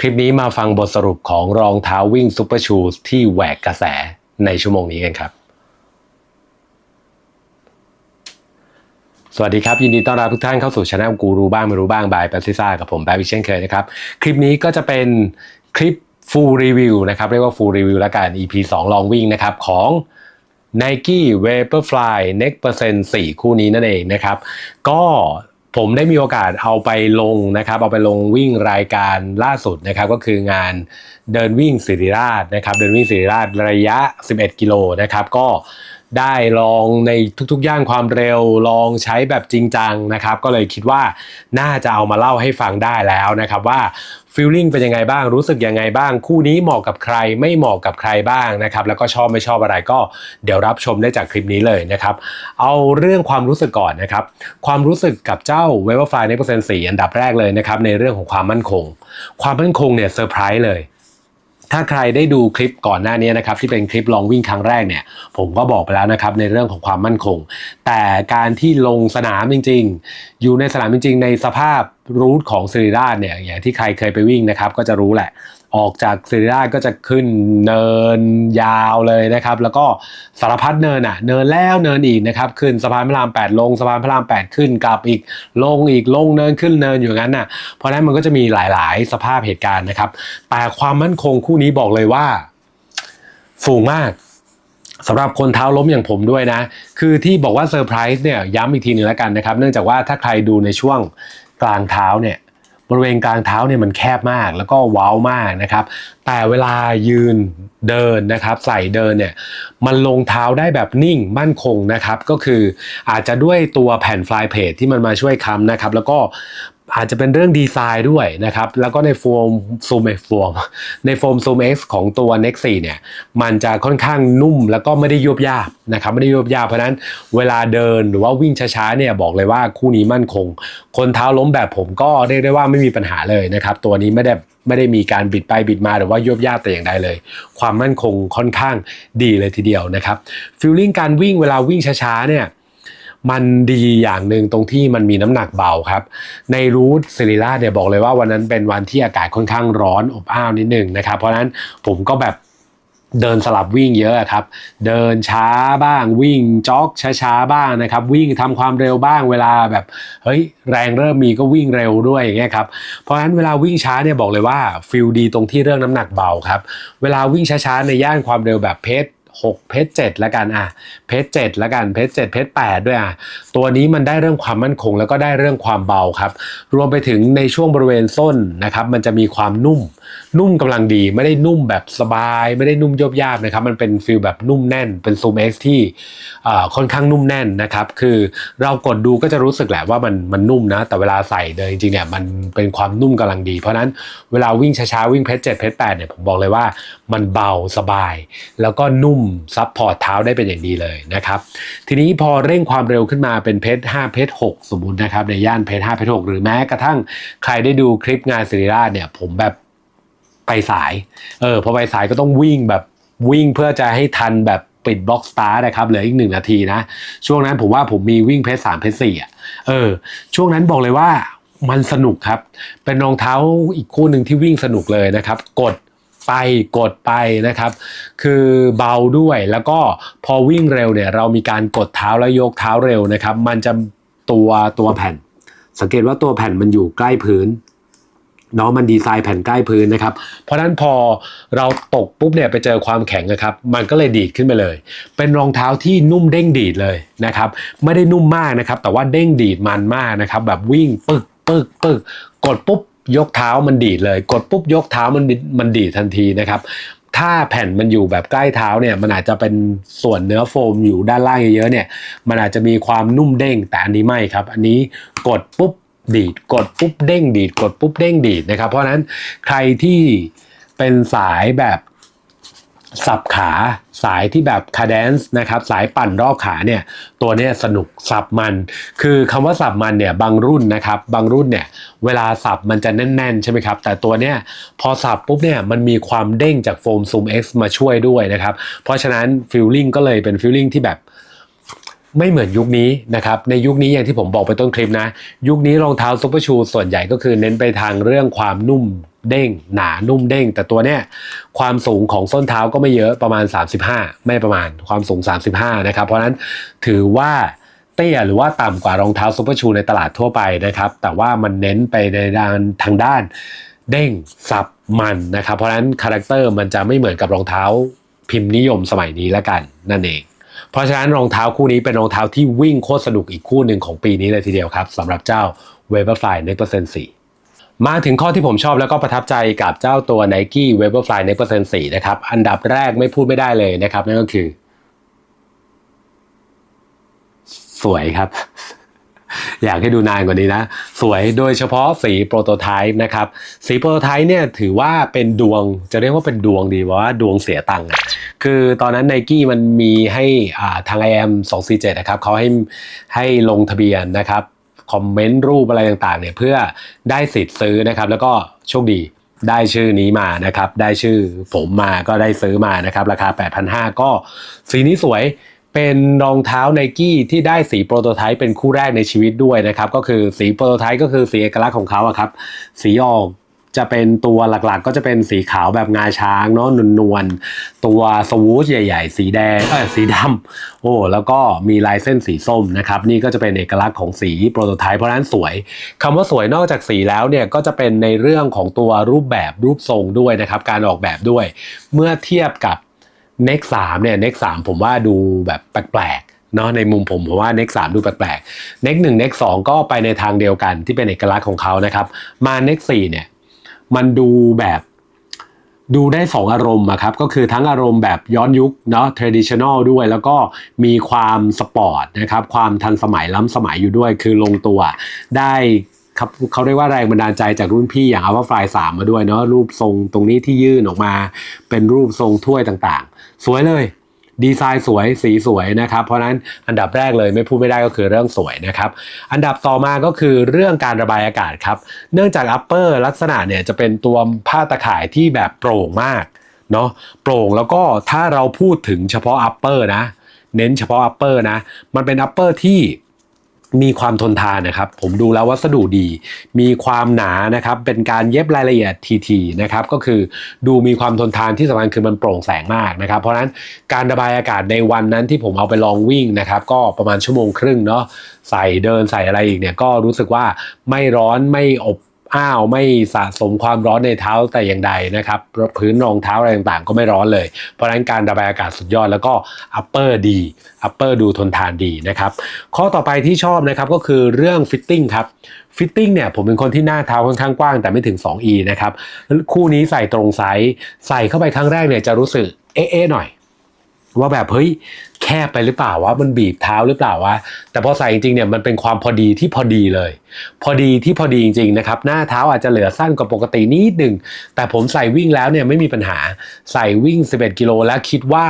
คลิปนี้มาฟังบทสรุปของรองเท้าวิ่งซูเปอร์ชูสที่แหวกกระแสในชั่วโมงนี้กันครับ สวัสดีครับ ยินดีต้อนรับทุกท่านเข้าสู่ช anel กูรู้บ้างไม่รู้บ้างบายแปซิซ่ากับผมแป๊บอีกเช่นเคยนะครับ คลิปนี้ก็จะเป็นคลิป full review นะครับเรียกว่า full review แล้วกัน EP 2 ลองวิ่งนะครับของ Nike Vaporfly Next Percent 4 คู่นี้นั่นเองนะครับ ก็ ผมได้มีโอกาสเอาไปลงนะครับเอาไปลงวิ่งรายการล่าสุดนะครับก็คืองานเดินวิ่งสิริราชนะครับเดินวิ่งสิริราชระยะ 11 กิโลนะครับก็ ได้ลองในทุกๆย่านความเร็วลองใช้แบบจริงจังนะครับ ก็เลยคิดว่าน่าจะเอามาเล่าให้ฟังได้แล้วนะครับว่าฟีลลิ่งเป็นยังไงบ้างรู้สึกยังไงบ้าง คู่นี้เหมาะกับใครไม่เหมาะกับใครบ้างนะครับ แล้วก็ชอบไม่ชอบอะไรก็เดี๋ยวรับชมได้จากคลิปนี้เลยนะครับ เอาเรื่องความรู้สึกก่อนนะครับ ความรู้สึกกับเจ้า w e b e r f l y ในเปอร์เซ็นต์สี่อันดับแรกเลยนะครับในเรื่องของความมั่นคง ความมั่นคงเนี่ยเซอร์ไพรส์เลย ถ้าใครได้ดูคลิปก่อนหน้านี้นะครับที่เป็นคลิปลองวิ่งครั้งแรกเนี่ย ผมก็บอกไปแล้วนะครับในเรื่องของความมั่นคง แต่การที่ลงสนามจริง ๆ อยู่ในสนามจริง ๆ ในสภาพรูทของสิริราชเนี่ยอย่างที่ใครเคยไปวิ่งนะครับก็จะรู้แหละ ออกจากสิริราชก็จะขึ้นเนินยาวเลยนะครับ แล้วก็สารพัดเนินอะ เนินแล้วเนินอีกนะครับ ขึ้นสะพานพระราม 8 ลงสะพานพระราม 8 ขึ้นกลับอีกลงอีกลงเนินขึ้นเนินอยู่งั้นน่ะ เพราะนั้นมันก็จะมีหลาย ๆ สภาพเหตุการณ์นะครับ แต่ความมั่นคงคู่นี้บอกเลยว่า สูงมากสำหรับคนเท้าล้มอย่างผมด้วยนะ คือที่บอกว่าเซอร์ไพรส์เนี่ยย้ำอีกทีหนึงแล้วกันนะครับ เนื่องจากว่าถ้าใครดูในช่วงกลางเท้าเนี่ย บริเวณกลางเท้าเนี่ยมันแคบมากแล้วก็ว้าวมากนะครับ แต่เวลายืนเดินนะครับ ใส่เดินเนี่ยมันลงเท้าได้แบบนิ่งมั่นคงนะครับ ก็คืออาจจะด้วยตัวแผ่นฟลายเพจที่มันมาช่วยค้ำนะครับ แล้วก็ อาจจะเป็นเรื่องดีไซน์ด้วยนะครับ แล้วก็ในโฟมซูมโฟมในโฟมซูม X ของตัว Next 4เนี่ย มันจะค่อนข้างนุ่มแล้วก็ไม่ได้ยุบยาบนะครับ ไม่ได้ยุบยาบเพราะฉะนั้นเวลาเดินหรือว่าวิ่งช้าๆเนี่ยบอกเลยว่าคู่นี้มั่นคง คนเท้าล้มแบบผมก็เรียกได้ว่าไม่มีปัญหาเลยนะครับ ตัวนี้ไม่ได้ไม่ได้มีการบิดไปบิดมาหรือว่ายุบยาบแต่อย่างใดเลย ความมั่นคงค่อนข้างดีเลยทีเดียวนะครับฟิลลิ่งการวิ่งเวลาวิ่งช้าๆเนี่ย มันดีอย่างหนึ่งตรงที่มันมีน้ำหนักเบาครับ ในรูทซิลิล่าเนี่ยบอกเลยว่าวันนั้นเป็นวันที่อากาศค่อนข้างร้อนอบอ้าวนิดหนึ่งนะครับ เพราะฉะนั้นผมก็แบบเดินสลับวิ่งเยอะครับ เดินช้าบ้างวิ่งจ็อกช้าๆบ้างนะครับ วิ่งทำความเร็วบ้างเวลาแบบเฮ้ยแรงเริ่มมีก็วิ่งเร็วด้วยอย่างเงี้ยครับเพราะฉะนั้นเวลาวิ่งช้าเนี่ยบอกเลยว่าฟิลดีตรงที่เรื่องน้ำหนักเบาครับ เวลาวิ่งช้าๆในย่านความเร็วแบบเพชร 6 เพชร7แล้วกันอะเพชร7แล้วกันเพชร7เพชร8ด้วยอะตัวนี้มันได้เรื่องความมั่นคงแล้วก็ได้เรื่องความเบาครับ รวมไปถึงในช่วงบริเวณส้นนะครับมันจะมีความนุ่ม นุ่มกำลังดีไม่ได้นุ่มแบบสบายไม่ได้นุ่มยบยาบนะครับ มันเป็นฟิลแบบนุ่มแน่น เป็นซูม X ที่ค่อนข้างนุ่มแน่นนะครับ คือเรากดดูก็จะรู้สึกแหละว่ามันมันนุ่มนะ แต่เวลาใส่เดินจริงๆเนี่ยมันเป็นความนุ่มกำลังดี เพราะนั้นเวลาวิ่งช้าๆวิ่งเพชร7เพชร8เนี่ยผมบอกเลยว่ามันเบาสบาย แล้วก็นุ่มซับพอร์ตเท้าได้เป็นอย่างดีเลยนะครับทีนี้พอเร่งความเร็วขึ้นมาเป็นเพชร5เพชร6สมมุตินะครับในย่านเพชร5เพชร6หรือแม้กระทั่งใครได้ดูคลิปงานสิริราชเนี่ยผมแบบ ไปสาย เออพอไปสายก็ต้องวิ่งแบบวิ่งเพื่อจะให้ทันแบบปิดบล็อกสตาร์นะครับเหลืออีกหนึ่งนาทีนะ ช่วงนั้นผมว่าผมมีวิ่งเพชรสามเพชรสี่อะเออ ช่วงนั้นบอกเลยว่ามันสนุกครับ เป็นรองเท้าอีกคู่หนึ่งที่วิ่งสนุกเลยนะครับ กดไปกดไปนะครับ คือเบาด้วยแล้วก็พอวิ่งเร็วเนี่ยเรามีการกดเท้าแล้วยกเท้าเร็วนะครับ มันจะตัวตัวแผ่น สังเกตว่าตัวแผ่นมันอยู่ใกล้พื้น เนาะมันดีไซน์แผ่นใกล้พื้นนะครับ เพราะฉะนั้นพอเราตกปุ๊บเนี่ยไปเจอความแข็งนะครับ มันก็เลยดีดขึ้นไปเลย เป็นรองเท้าที่นุ่มเด้งดีดเลยนะครับ ไม่ได้นุ่มมากนะครับ แต่ว่าเด้งดีดมันมากนะครับ แบบวิ่งปึกปึกปึกกดปุ๊บยกเท้ามันดีดเลย กดปุ๊บยกเท้ามันมันดีดทันทีนะครับถ้าแผ่นมันอยู่แบบใกล้เท้าเนี่ยมันอาจจะเป็นส่วนเนื้อโฟมอยู่ด้านล่างเยอะๆเนี่ยมันอาจจะมีความนุ่มเด้งแต่อันนี้ไม่ครับ อันนี้กดปุ๊บ ดีด กดปุ๊บเด้งดีด กดปุ๊บเด้งดีดนะครับ เพราะนั้นใครที่เป็นสายแบบสับขาสายที่แบบคาเดนซ์นะครับสายปั่นรอบขาเนี่ยตัวเนี้ยสนุกสับมัน คือคำว่าสับมันเนี่ยบางรุ่นนะครับบางรุ่นเนี่ยเวลาสับมันจะแน่นๆใช่ไหมครับแต่ตัวเนี้ยพอสับปุ๊บเนี่ยมันมีความเด้งจากโฟมซูม X มาช่วยด้วยนะครับเพราะฉะนั้นฟิลลิ่งก็เลยเป็นฟิลลิ่งที่แบบ ไม่เหมือนยุคนี้นะครับในยุคนี้อย่างที่ผมบอกไปต้นคลิปนะ ยุคนี้รองเท้าซุปเปอร์ชูส่วนใหญ่ก็คือเน้นไปทางเรื่องความนุ่มเด้งหนานุ่มเด้ง แต่ตัวเนี้ยความสูงของส้นเท้าก็ไม่เยอะประมาณ 35 ไม่ประมาณความสูง 35 นะครับ เพราะนั้นถือว่าเตี้ยหรือว่าต่ำกว่ารองเท้าซุปเปอร์ชูในตลาดทั่วไปนะครับ แต่ว่ามันเน้นไปในด้านทางด้านเด้งสับมันนะครับ เพราะนั้นคาแรคเตอร์มันจะไม่เหมือนกับรองเท้าพิมพ์นิยมสมัยนี้ละกันนั่นเอง เพราะฉะนั้นรองเท้าคู่นี้เป็นรองเท้าที่วิ่งโคตรสนุกอีกคู่หนึ่งของปีนี้เลยทีเดียวครับสำหรับเจ้า w e b e r f l y Next Percent 4มาถึงข้อที่ผมชอบแล้วก็ประทับใจกับเจ้าตัว Nike w e b e r f l y Next Percent 4นะครับอันดับแรกไม่พูดไม่ได้เลยนะครับนั่นก็คือ สวยครับ อยากให้ดูนานกว่านี้นะ สวยโดยเฉพาะสีโปรโตไทป์นะครับ สีโปรโตไทป์เนี่ยถือว่าเป็นดวงจะเรียกว่าเป็นดวงดีว่าดวงเสียตังค์คือตอนนั้นไนกี้มันมีให้อ่าทาง i อ m 247นะครับเขาให้ให้ลงทะเบียนนะครับคอมเมนต์รูปอะไรต่างๆเนี่ยเพื่อได้สิทธิ์ซื้อนะครับ แล้วก็โชคดีได้ชื่อนี้มานะครับ ได้ชื่อผมมาก็ได้ซื้อมานะครับ ราคา 8,500 ก็สีนี้สวย เป็นรองเท้าไนกี้ที่ได้สีโปรโตไทป์เป็นคู่แรกในชีวิตด้วยนะครับ ก็คือสีโปรโตไทป์ก็คือสีเอกลักษณ์ของเขาอะครับ สีออกจะเป็นตัวหลักๆ ก็จะเป็นสีขาวแบบงาช้างเนาะนวลๆตัวสวูชใหญ่ ๆ สีแดงเออสีดำโอ้แล้วก็มีลายเส้นสีส้มนะครับ นี่ก็จะเป็นเอกลักษณ์ของสีโปรโตไทป์เพราะฉะนั้นสวยคำว่าสวยนอกจากสีแล้วเนี่ยก็จะเป็นในเรื่องของตัวรูปแบบรูปทรงด้วยนะครับ การออกแบบด้วย เมื่อเทียบกับ Next 3เนี่ย Next 3ผมว่าดูแบบแปลกๆเนาะในมุมผมผมว่า Next 3ดูแปลกๆ Next 1 Next 2ก็ไปในทางเดียวกันที่เป็นเอกลักษณ์ของเขานะครับ มา Next 4เนี่ยมันดูแบบดูได้สองอารมณ์อะครับก็คือทั้งอารมณ์แบบย้อนยุคเนาะ traditional ด้วย แล้วก็มีความสปอร์ตนะครับความทันสมัยล้ำสมัยอยู่ด้วยคือลงตัวได้ครับเขาเรียกว่าแรงบันดาลใจจากรุ่นพี่อย่าง Alpha Fly 3มาด้วยเนาะรูปทรงตรงนี้ที่ยื่นออกมาเป็นรูปทรงถ้วยต่างๆ สวยเลย ดีไซน์สวยสีสวยนะครับ เพราะฉะนั้นอันดับแรกเลยไม่พูดไม่ได้ก็คือเรื่องสวยนะครับ อันดับต่อมาก็คือเรื่องการระบายอากาศครับ เนื่องจาก upper ลักษณะเนี่ยจะเป็นตัวผ้าตะข่ายที่แบบโปร่งมากเนาะโปร่งแล้วก็ถ้าเราพูดถึงเฉพาะ upper นะ เน้นเฉพาะ upper นะ มันเป็น upper ที่ มีความทนทานนะครับ ผมดูแล้ววัสดุดี มีความหนานะครับ เป็นการเย็บรายละเอียดทีๆนะครับ ก็คือดูมีความทนทานที่สำคัญคือมันโปร่งแสงมากนะครับ เพราะฉะนั้นการระบายอากาศในวันนั้นที่ผมเอาไปลองวิ่งนะครับ ก็ประมาณชั่วโมงครึ่งเนาะใส่เดินใส่อะไรอีกเนี่ยก็รู้สึกว่าไม่ร้อนไม่อบ อ้าวไม่สะสมความร้อนในเท้าแต่อย่างใดนะครับพื้นรองเท้าอะไรต่างๆ ก็ไม่ร้อนเลย เพราะฉะนั้นการระบายอากาศสุดยอดแล้วก็ upper ดี upper ดูทนทานดีนะครับข้อต่อไปที่ชอบนะครับก็คือเรื่อง fitting ครับ fitting เนี่ยผมเป็นคนที่หน้าเท้าค่อนข้างกว้างแต่ไม่ถึง 2e นะครับคู่นี้ใส่ตรงไซส์ใส่เข้าไปครั้งแรกเนี่ยจะรู้สึกเอ๊ะๆหน่อย ว่าแบบเฮ้ยแคบไปหรือเปล่าวะมันบีบเท้าหรือเปล่าวะแต่พอใส่จริงๆเนี่ยมันเป็นความพอดีที่พอดีเลย พอดีที่พอดีจริงๆนะครับหน้าเท้าอาจจะเหลือสั้นกว่าปกตินิดหนึ่งแต่ผมใส่วิ่งแล้วเนี่ยไม่มีปัญหาใส่วิ่ง 11 กิโลแล้วคิดว่า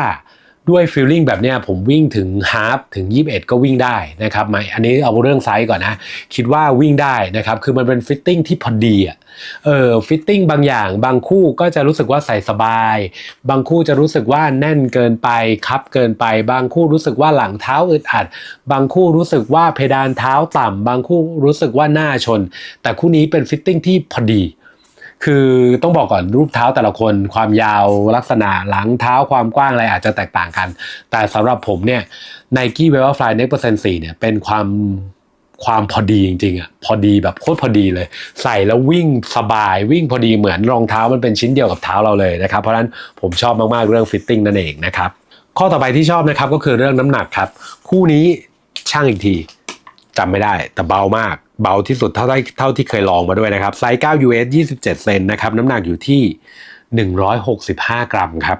ด้วยฟีลลิ่งแบบเนี้ยผมวิ่งถึงฮาฟถึง 21 ก็วิ่งได้นะครับม่อันนี้เอาเรื่องไซส์ก่อนนะ คิดว่าวิ่งได้นะครับ คือมันเป็นฟิตติ้งที่พอดีอะเออฟิตติ้งบางอย่าง บางคู่ก็จะรู้สึกว่าใส่สบาย บางคู่จะรู้สึกว่าแน่นเกินไปคับเกินไป บางคู่รู้สึกว่าหลังเท้าอึดอัด บางคู่รู้สึกว่าเพดานเท้าต่ำบางคู่รู้สึกว่าหน้าชน แต่คู่นี้เป็นฟิตติ้งที่พอดี คือต้องบอกก่อนรูปเท้าแต่ละคนความยาวลักษณะหลังเท้าความกว้างอะไรอาจจะแตกต่างกัน แต่สำหรับผมเนี่ย Nike Vaporfly Next Percent 4เนี่ยเป็นความความพอดีจริงๆอะพอดีแบบโคตรพอดีเลย ใส่แล้ววิ่งสบายวิ่งพอดีเหมือนรองเท้ามันเป็นชิ้นเดียวกับเท้าเราเลยนะครับ เพราะฉะนั้นผมชอบมากๆเรื่องฟิตติ้งนั่นเองนะครับข้อต่อไปที่ชอบนะครับก็คือเรื่องน้ำหนักครับ คู่นี้ช่างอีกที จำไม่ได้ แต่เบามาก เบาที่สุดเท่าที่เท่าที่เคยลองมาด้วยนะครับ ไซส์ 9 US 27 เซนนะครับ น้ำหนักอยู่ที่ 165 กรัมครับ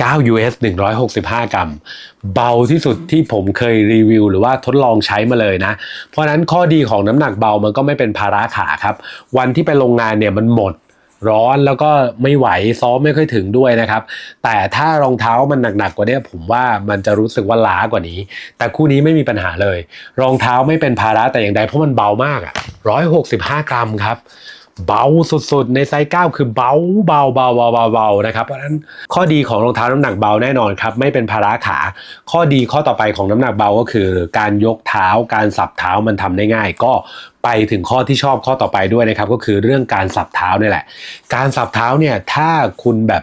9 US 165 กรัม เบาที่สุดที่ผมเคยรีวิว หรือว่าทดลองใช้มาเลยนะ เพราะฉะนั้นข้อดีของน้ำหนักเบามันก็ไม่เป็นภาระขาครับ วันที่ไปโรงงานเนี่ยมันหมด ร้อนแล้วก็ไม่ไหวซ้อมไม่ค่อยถึงด้วยนะครับ แต่ถ้ารองเท้ามันหนักๆกว่านี้ผมว่ามันจะรู้สึกว่าล้ากว่านี้ แต่คู่นี้ไม่มีปัญหาเลย รองเท้าไม่เป็นภาระแต่อย่างใดเพราะมันเบามากอะ165 กรัมครับ เบาสุดๆ ในไซส์9คือเบาเบาเบาเบาเบาเบานะครับเพราะฉะนั้นข้อดีของรองเท้าน้ำหนักเบาแน่นอนครับ ไม่เป็นภาระขา ข้อดีข้อต่อไปของน้ำหนักเบาก็คือ การยกเท้าการสับเท้ามันทำได้ง่าย ก็ไปถึงข้อที่ชอบข้อต่อไปด้วยนะครับ ก็คือเรื่องการสับเท้านี่แหละ การสับเท้าเนี่ยถ้าคุณแบบ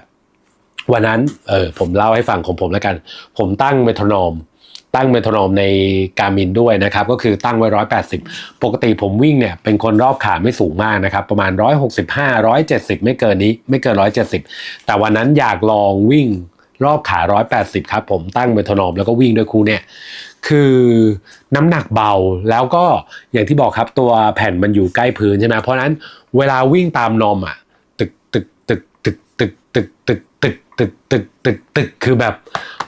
วันนั้นเออผมเล่าให้ฟังของผมแล้วกัน ผมตั้งเมทรนอม ตั้งเมโทรนอมในการมินด้วยนะครับ ก็คือตั้งไว้ 180 ปกติผมวิ่งเนี่ยเป็นคนรอบขาไม่สูงมากนะครับ ประมาณ 165 170 ไม่เกินนี้ไม่เกิน 170 แต่วันนั้นอยากลองวิ่งรอบขา 180 ครับ ผมตั้งเมโทรนอมแล้วก็วิ่งด้วยครูเนี่ยคือน้ำหนักเบาแล้วก็อย่างที่บอกครับตัวแผ่นมันอยู่ใกล้พื้นใช่ไหมเพราะนั้นเวลาวิ่งตามนอมอะตึกตึกตึกตึกตึกตึกตึกตึกตึกตึกตึกตึกคือแบบ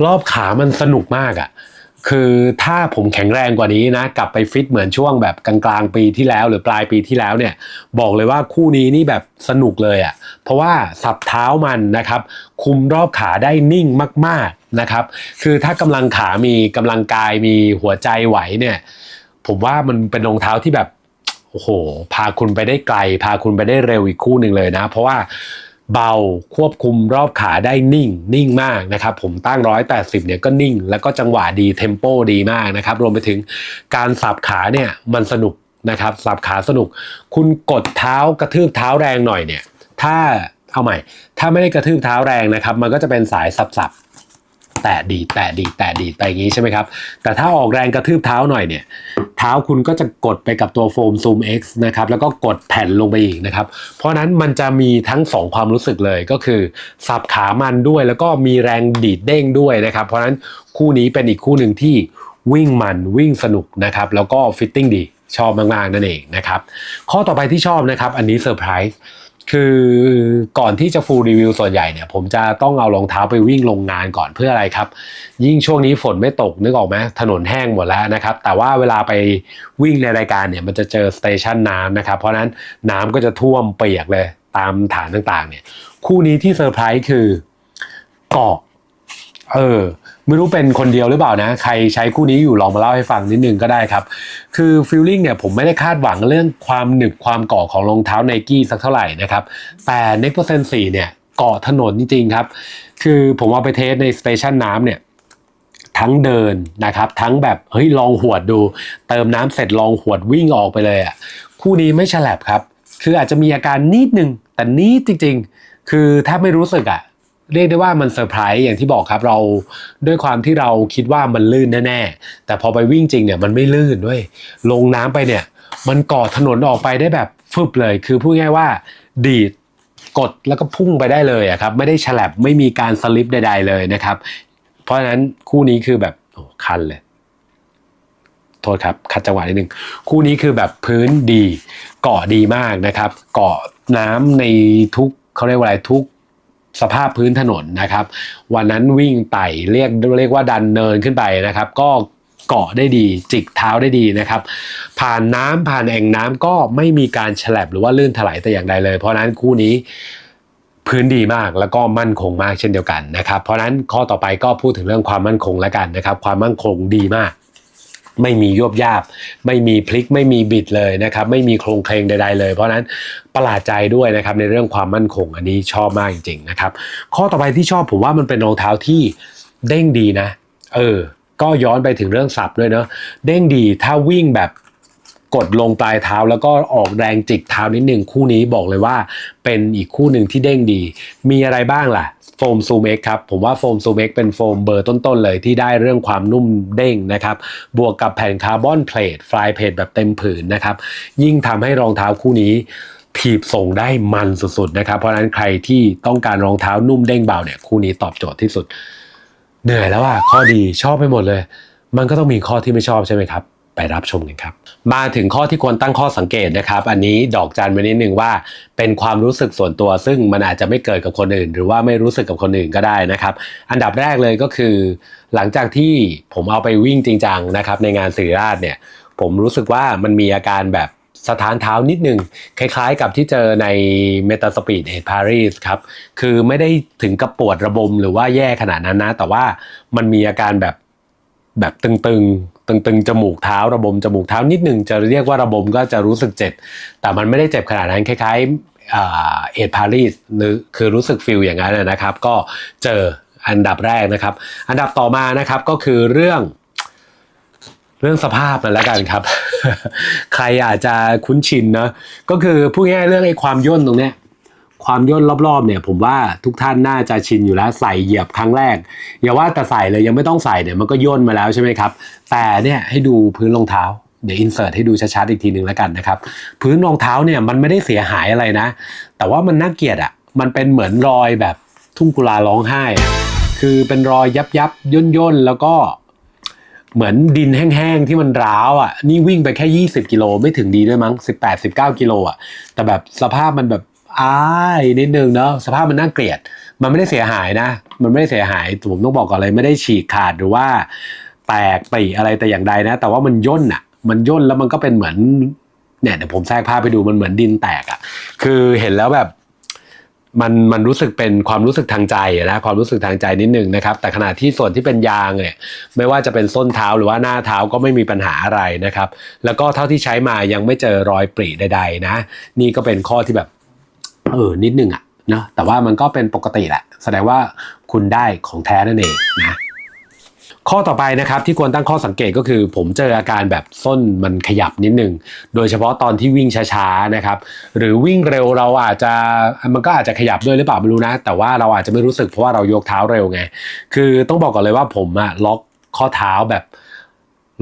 รอบขามันสนุกมากอะ คือถ้าผมแข็งแรงกว่านี้นะ กลับไปฟิตเหมือนช่วงแบบกลางๆปีที่แล้ว หรือปลายปีที่แล้วเนี่ย บอกเลยว่าคู่นี้นี่แบบสนุกเลยอะ่ะ เพราะว่าสับเท้ามันนะครับ คุมรอบขาได้นิ่งมากๆนะครับ คือถ้ากำลังขามีกำลังกายมีหัวใจไหวเนี่ย ผมว่ามันเป็นรองเท้าที่แบบโอ้โห พาคุณไปได้ไกล พาคุณไปได้เร็วอีกคู่หนึ่งเลยนะ เพราะว่า เบาควบคุมรอบขาได้นิ่ง นิ่งมากนะครับ ผมตั้ง 180เนี่ยก็นิ่ง แล้วก็จังหวะดีเทมโปดีมากนะครับ รวมไปถึงการสับขาเนี่ยมันสนุกนะครับสับขาสนุก คุณกดเท้ากระทืบเท้าแรงหน่อยเนี่ย ถ้าเอาใหม่ ถ้าไม่ได้กระทืบเท้าแรงนะครับ มันก็จะเป็นสายสับๆ แตะดีแตะดีแตะดีดไปอย่างนี้ใช่ไหมครับ แต่ถ้าออกแรงกระทืบเท้าหน่อยเนี่ย เท้าคุณก็จะกดไปกับตัวโฟมซูม X นะครับ แล้วก็กดแผ่นลงไปอีกนะครับ เพราะนั้นมันจะมีทั้ง 2 ความรู้สึกเลยก็คือ สับขามันด้วยแล้วก็มีแรงดีดเด้งด้วยนะครับ เพราะนั้นคู่นี้เป็นอีกคู่หนึ่งที่วิ่งมันวิ่งสนุกนะครับ แล้วก็ฟิตติ้งดีชอบมากๆนั่นเองนะครับ ข้อต่อไปที่ชอบนะครับ อันนี้เซอร์ไพรส์ คือก่อนที่จะฟูลรีวิวส่วนใหญ่เนี่ยผมจะต้องเอารองเท้าไปวิ่งลงงานก่อนเพื่ออะไรครับ ยิ่งช่วงนี้ฝนไม่ตกนึกออกไหมถนนแห้งหมดแล้วนะครับ แต่ว่าเวลาไปวิ่งในรายการเนี่ยมันจะเจอสเตชันน้ำนะครับ เพราะนั้นน้ำก็จะท่วมเปียกเลยตามฐานต่างๆ เนี่ย คู่นี้ที่เซอร์ไพรส์คือเกาะเออ ไม่รู้เป็นคนเดียวหรือเปล่านะ ใครใช้คู่นี้อยู่ลองมาเล่าให้ฟังนิดนึงก็ได้ครับ คือฟิลลิ่งเนี่ยผมไม่ได้คาดหวังเรื่องความหนึบความเกาะของรองเท้าไนกี้สักเท่าไหร่นะครับ แต่เน็กเปอร์เซนสี่เนี่ยเกาะถนนจริงๆครับ คือผมเอาไปเทสในสเตชันน้ำเนี่ยทั้งเดินนะครับทั้งแบบเฮ้ยลองหวดดู เติมน้ำเสร็จลองหวดวิ่งออกไปเลยอะคู่นี้ไม่ฉลับครับ คืออาจจะมีอาการนิดนึงแต่นิดจริง ๆ คือถ้าไม่รู้สึกอะ เรียกได้ว่ามันเซอร์ไพรส์อย่างที่บอกครับเราด้วยความที่เราคิดว่ามันลื่นแน่ๆ แต่พอไปวิ่งจริงเนี่ยมันไม่ลื่นด้วย ลงน้ำไปเนี่ย มันก่อถนนออกไปได้แบบฟึบเลย คือพูดง่ายว่าดีดกดแล้วก็พุ่งไปได้เลยอะครับ ไม่ได้ฉลับไม่มีการสลิปใด ๆ เลยนะครับ เพราะฉะนั้นคู่นี้คือแบบโอ้คันเลยโทษครับคัดจังหวะนิดนึงคู่นี้คือแบบพื้นดีเกาะดีมากนะครับ เกาะน้ำในทุกเขาเรียกว่าอะไรทุก สภาพพื้นถนนนะครับ วันนั้นวิ่งไต่เรียกเรียกว่าดันเนินขึ้นไปนะครับ ก็เกาะได้ดี จิกเท้าได้ดีนะครับ ผ่านน้ำผ่านแอ่งน้ำก็ไม่มีการฉลับหรือว่าลื่นถลายแต่อย่างใดเลย เพราะฉะนั้นคู่นี้พื้นดีมากแล้วก็มั่นคงมากเช่นเดียวกันนะครับ เพราะฉะนั้นข้อต่อไปก็พูดถึงเรื่องความมั่นคงแล้วกันนะครับ ความมั่นคงดีมาก ไม่มียวบยาบ ไม่มีพลิกไม่มีบิดเลยนะครับ ไม่มีโครงเคลงใดๆเลย เพราะฉะนั้นประหลาดใจด้วยนะครับในเรื่องความมั่นคงอันนี้ชอบมากจริงๆนะครับ ข้อต่อไปที่ชอบผมว่ามันเป็นรองเท้าที่เด้งดีนะ เออ ก็ย้อนไปถึงเรื่องสับด้วยเนาะเด้งดีถ้าวิ่งแบบกดลงปลายเท้าแล้วก็ออกแรงจิกเท้านิดหนึ่งคู่นี้บอกเลยว่า เป็นอีกคู่หนึ่งที่เด้งดี มีอะไรบ้างล่ะ โฟมซูเมกครับผมว่าโฟมซูเมกเป็นโฟมเบอร์ต้นๆเลยที่ได้เรื่องความนุ่มเด้งนะครับบวกกับแผ่นคาร์บอนเพลทฟลายเพลทแบบเต็มผืนนะครับยิ่งทำให้รองเท้าคู่นี้ถีบส่งได้มันสุดๆนะครับ เพราะนั้นใครที่ต้องการรองเท้านุ่มเด้งเบาเนี่ยคู่นี้ตอบโจทย์ที่สุด เหนื่อยแล้วอะข้อดีชอบไปหมดเลย มันก็ต้องมีข้อที่ไม่ชอบใช่ไหมครับ ไปรับชมกันครับ มาถึงข้อที่ควรตั้งข้อสังเกตนะครับ อันนี้ดอกจันไว้นิดนึงว่า เป็นความรู้สึกส่วนตัว ซึ่งมันอาจจะไม่เกิดกับคนอื่น หรือว่าไม่รู้สึกกับคนอื่นก็ได้นะครับ อันดับแรกเลยก็คือ หลังจากที่ผมเอาไปวิ่งจริงจังนะครับ ในงานสิริราชเนี่ย ผมรู้สึกว่ามันมีอาการแบบสถานเท้านิดนึง คล้ายๆกับที่เจอในเมตาสปีดเฮดปารีสครับ คือไม่ได้ถึงกับปวดระบมหรือว่าแย่ขนาดนั้นนะ แต่ว่ามันมีอาการแบบแบบตึงๆ ตึงๆจมูกเท้าระบมจมูกเท้านิดหนึ่งจะเรียกว่าระบมก็จะรู้สึกเจ็บ แต่มันไม่ได้เจ็บขนาดนั้นคล้ายๆเอดพารีสหรือคือรู้สึกฟิลอย่างนั้นนะครับ ก็เจออันดับแรกนะครับ อันดับต่อมานะครับก็คือเรื่องเรื่องสภาพมันแล้วกันครับ ใครอาจจะคุ้นชินเนะก็คือพูดง่ายๆเรื่องไอ้ความย่นตรงเนี้ย ความย่นรอบๆเนี่ยผมว่าทุกท่านน่าจะชินอยู่แล้วใส่เหยียบครั้งแรก อย่าว่าแต่ใส่เลยยังไม่ต้องใส่เนี่ยมันก็ย่นมาแล้วใช่ไหมครับ แต่เนี่ยให้ดูพื้นรองเท้าเดี๋ยวอินเสิร์ตให้ดูชัดๆอีกทีหนึ่งแล้วกันนะครับ พื้นรองเท้าเนี่ยมันไม่ได้เสียหายอะไรนะ แต่ว่ามันน่าเกลียดอะ่ะมันเป็นเหมือนรอยแบบทุ่งกุลาร้องไห้อะคือเป็นรอยยับยับย่นย่นแล้วก็เหมือนดินแห้งๆที่มันร้าวอะนี่วิ่งไปแค่ 20 กิโลไม่ถึงดีด้วยมั้ง 18 19 กิโลอะแต่แบบสภาพมันแบบ อายนิดนึงเนาะสภาพมันน่าเกลียด มันไม่ได้เสียหายนะ มันไม่ได้เสียหายผมต้องบอกก่อนเลยไม่ได้ฉีกขาดหรือว่า แตกปรีอะไรแต่อย่างใดนะ แต่ว่ามันย่นอะมันย่นแล้วมันก็เป็นเหมือนเนี่ยเดี๋ยวผมแทรกภาพไปดูมันเหมือนดินแตกอะคือเห็นแล้วแบบมันมันรู้สึกเป็นความรู้สึกทางใจนะความรู้สึกทางใจนิดนึงนะครับ แต่ขณะที่ส่วนที่เป็นยางเนี่ยไม่ว่าจะเป็นส้นเท้าหรือว่าหน้าเท้าก็ไม่มีปัญหาอะไรนะครับ แล้วก็เท่าที่ใช้มายังไม่เจอรอยปริใดๆนะ นี่ก็เป็นข้อที่แบบ เออนิดนึงอะเนาะแต่ว่ามันก็เป็นปกติแหละ แสดงว่าคุณได้ของแท้นั่นเองนะข้อต่อไปนะครับที่ควรตั้งข้อสังเกตก็คือ ผมเจออาการแบบส้นมันขยับนิดนึง โดยเฉพาะตอนที่วิ่งช้าๆนะครับ หรือวิ่งเร็วเราอาจจะมันก็อาจจะขยับด้วยหรือเปล่าไม่รู้นะ แต่ว่าเราอาจจะไม่รู้สึกเพราะว่าเรายกเท้าเร็วไง คือต้องบอกก่อนเลยว่าผมอะล็อกข้อเท้าแบบ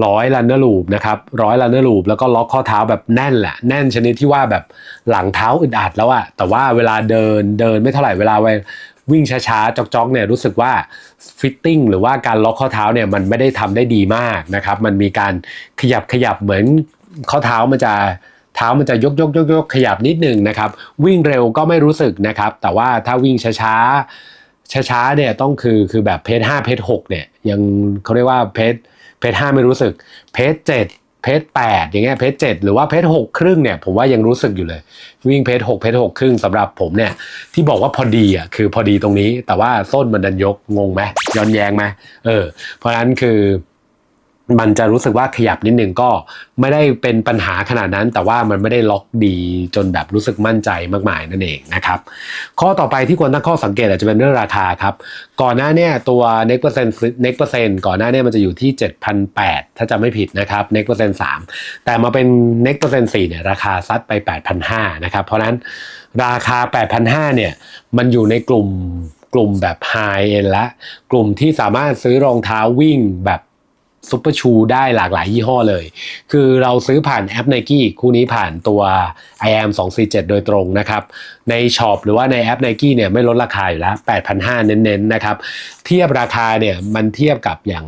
ร้อยลันเนอร์ลูปนะครับร้อยลันเนอร์ลูปแล้วก็ล็อกข้อเท้าแบบแน่นแหละแน่นชนิดที่ว่าแบบหลังเท้าอึดอัดแล้วอะแต่ว่าเวลาเดินเดินไม่เท่าไหร่เวลาไปวิ่งช้าๆจอกๆเนี่ยรู้สึกว่าฟิตติ้งหรือว่าการล็อกข้อเท้าเนี่ยมันไม่ได้ทำได้ดีมากนะครับมันมีการขยับขยับเหมือนข้อเท้ามันจะเท้ามันจะยกยกยกยกขยับนิดหนึ่งนะครับวิ่งเร็วก็ไม่รู้สึกนะครับแต่ว่าถ้าวิ่งช้าๆช้าๆเนี่ยต้องคือคือแบบเพจห้าเพจหกเนี่ยยังเขาเรียกว่าเพจ เพจห้าไม่รู้สึก เพจเจ็ดเพจแปดอย่างเงี้ยเพจเจ็ดหรือว่าเพจหกครึ่งเนี่ยผมว่ายังรู้สึกอยู่เลย วิ่งเพจหกเพจหกครึ่งสำหรับผมเนี่ยที่บอกว่าพอดีอะคือพอดีตรงนี้ แต่ว่าส้นมันดันยกงงไหมย้อนแยงไหมเออเพราะฉะนั้นคือ มันจะรู้สึกว่าขยับนิดนึงก็ไม่ได้เป็นปัญหาขนาดนั้น แต่ว่ามันไม่ได้ล็อกดีจนแบบรู้สึกมั่นใจมากมายนั่นเองนะครับข้อต่อไปที่ควรตั้งข้อสังเกตอาจจะเป็นเรื่องราคาครับ ก่อนหน้าเนี่ยตัว next percent next percent ก่อนหน้าเนี่ยมันจะอยู่ที่ 7,800 ถ้าจะไม่ผิดนะครับ next percent 3แต่มาเป็น next percent 4เนี่ยราคาซัดไป 8,500นะครับเพราะนั้นราคา 8,500เนี่ยมันอยู่ในกลุ่มกลุ่มแบบ high end และ กลุ่มที่สามารถซื้อรองเท้าวิ่งแบบ ซุปเปอร์ชูได้หลากหลายยี่ห้อเลย คือเราซื้อผ่านแอป Nike คู่นี้ผ่านตัว i am 247 โดยตรงนะครับ ในช็อปหรือว่าในแอป Nike เนี่ยไม่ลดราคาอยู่แล้ว 8,500 เน้นๆนะครับ เทียบราคาเนี่ยมันเทียบกับอย่าง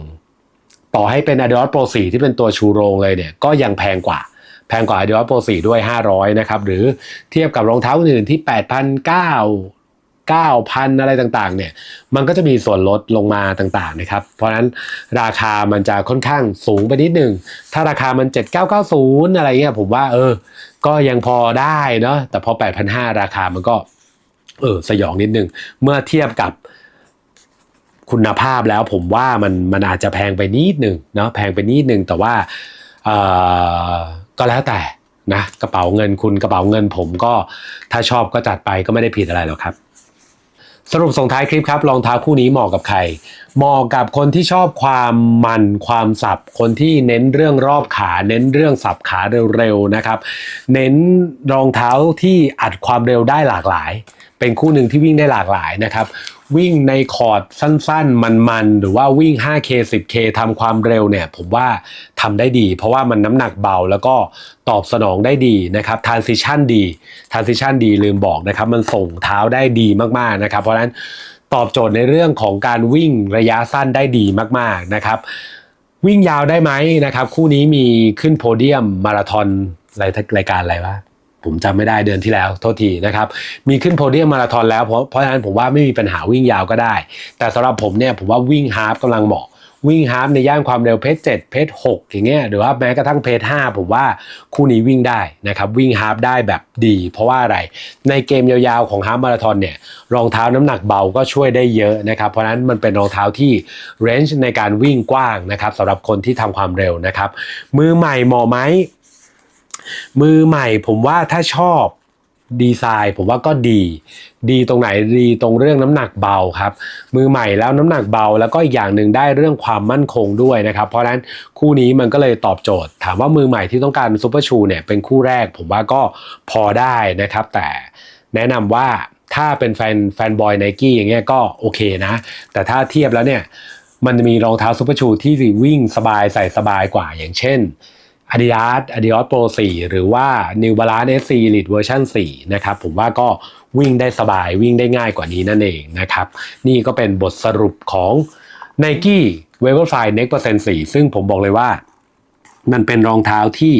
ต่อให้เป็น Adidas Pro 4 ที่เป็นตัวชูโรงเลยเนี่ยก็ยังแพงกว่าแพงกว่า Adidas Pro 4 ด้วย 500 นะครับ หรือเทียบกับรองเท้าอื่นที่ 8,900 9,000 อะไรต่างๆ เนี่ย มันก็จะมีส่วนลดลงมาต่างๆ นะครับ เพราะฉะนั้นราคามันจะค่อนข้างสูงไปนิดหนึ่ง ถ้าราคามัน 7990 อะไรเงี้ยผมว่าเออ ก็ยังพอได้เนาะ แต่พอ 8,500 ราคามันก็ เออ สยองนิดหนึ่งเมื่อเทียบกับคุณภาพแล้วผมว่ามันมันอาจจะแพงไปนิดหนึ่งเนาะแพงไปนิดหนึ่งแต่ว่าเออก็แล้วแต่นะกระเป๋าเงินคุณกระเป๋าเงินผมก็ถ้าชอบก็จัดไปก็ไม่ได้ผิดอะไรหรอกครับ สรุปส่งท้ายคลิปครับรองเท้าคู่นี้เหมาะกับใคร เหมาะกับคนที่ชอบความมันความสับคนที่เน้นเรื่องรอบขา เน้นเรื่องสับขาเร็วๆนะครับ เน้นรองเท้าที่อัดความเร็วได้หลากหลาย เป็นคู่หนึ่งที่วิ่งได้หลากหลายนะครับ วิ่งในคอร์ดสั้นๆ มันๆ หรือว่าวิ่ง 5K 10K ทำความเร็วเนี่ย ผมว่าทำได้ดี เพราะว่ามันน้ำหนักเบาแล้วก็ตอบสนองได้ดีนะครับ transition ดี transition ดีลืมบอกนะครับ มันส่งเท้าได้ดีมากๆนะครับ เพราะฉะนั้นตอบโจทย์ในเรื่องของการวิ่งระยะสั้นได้ดีมากๆนะครับ วิ่งยาวได้ไหมนะครับ คู่นี้มีขึ้นโพเดียมมาราธอนรายการอะไรวะ ผมจำไม่ได้เดือนที่แล้วโทษทีนะครับ มีขึ้นโพเดียมมาราธอนแล้วเพราะเพราะฉะนั้นผมว่าไม่มีปัญหาวิ่งยาวก็ได้ แต่สำหรับผมเนี่ยผมว่าวิ่งฮาฟกำลังเหมาะวิ่งฮาฟในย่านความเร็วเพจ7เพจ6อย่างเงี้ยหรือว่าแม้กระทั่งเพจ5ผมว่าคู่นี้วิ่งได้นะครับ วิ่งฮาฟได้แบบดี เพราะว่าอะไร ในเกมยาวๆของฮาฟมาราธอนเนี่ยรองเท้าน้ำหนักเบาก็ช่วยได้เยอะนะครับเพราะฉะนั้นมันเป็นรองเท้าที่เรนจ์ในการวิ่งกว้างนะครับสำหรับคนที่ทำความเร็วนะครับมือใหม่เหมาะไหม มือใหม่ผมว่าถ้าชอบดีไซน์ผมว่าก็ดี ดีตรงไหนดีตรงเรื่องน้ำหนักเบาครับ มือใหม่แล้วน้ำหนักเบา แล้วก็อีกอย่างหนึ่งได้เรื่องความมั่นคงด้วยนะครับ เพราะฉะนั้นคู่นี้มันก็เลยตอบโจทย์ ถามว่ามือใหม่ที่ต้องการซูเปอร์ชูเนี่ยเป็นคู่แรก ผมว่าก็พอได้นะครับ แต่แนะนำว่าถ้าเป็นแฟนแฟนบอยไนกี้อย่างเงี้ยก็โอเคนะ แต่ถ้าเทียบแล้วเนี่ยมันจะมีรองเท้าซูเปอร์ชูที่วิ่งสบายใส่สบายกว่าอย่างเช่น Adidas Adios Pro 4 หรือว่า New Balance SC Elite Version 4 นะครับ ผมว่าก็วิ่งได้สบายวิ่งได้ง่ายกว่านี้นั่นเองนะครับ นี่ก็เป็นบทสรุปของ Nike Vaporfly Next Percent 4 ซึ่งผมบอกเลยว่ามันเป็นรองเท้าที่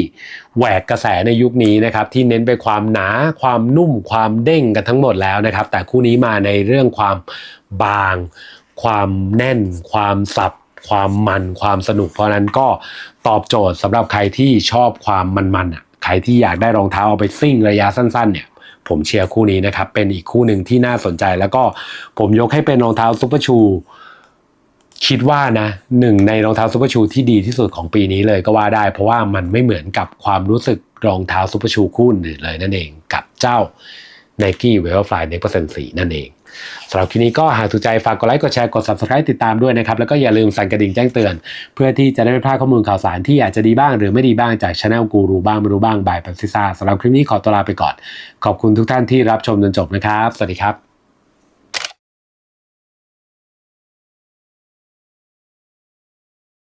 แหวกกระแสในยุคนี้นะครับ ที่เน้นไปความหนาความนุ่มความเด้งกันทั้งหมดแล้วนะครับ แต่คู่นี้มาในเรื่องความบาง ความแน่น ความสับ ความมันความสนุก เพราะนั้นก็ตอบโจทย์สำหรับใครที่ชอบความมันๆอะใครที่อยากได้รองเท้าเอาไปซิ่งระยะสั้นๆเนี่ยผมเชียร์คู่นี้นะครับ เป็นอีกคู่หนึ่งที่น่าสนใจแล้วก็ผมยกให้เป็นรองเท้าซุปเปอร์ชูคิดว่านะหนึ่งในรองเท้าซูเปอร์ชูที่ดีที่สุดของปีนี้เลยก็ว่าได้ เพราะว่ามันไม่เหมือนกับความรู้สึกรองเท้าซูเปอร์ชูคู่อื่นเลยนั่นเองกับเจ้า Nike v e l f l y Next Percent 4นั่นเอง สำหรับคลิปนี้ก็หากถูกใจฝากกดไลค์กดแชร์กด Subscribe ติดตามด้วยนะครับ แล้วก็อย่าลืมสั่นกระดิ่งแจ้งเตือน เพื่อที่จะได้ไม่พลาดข้อมูลข่าวสารที่อาจจะดีบ้างหรือไม่ดีบ้างจากช anel กูรูบ้างไม่รู้บ้างบายปัซิซ่าสำหรับคลิปนี้ขอตัวลาไปก่อน ขอบคุณทุกท่านที่รับชมจนจบนะครับ สวัสดีครับ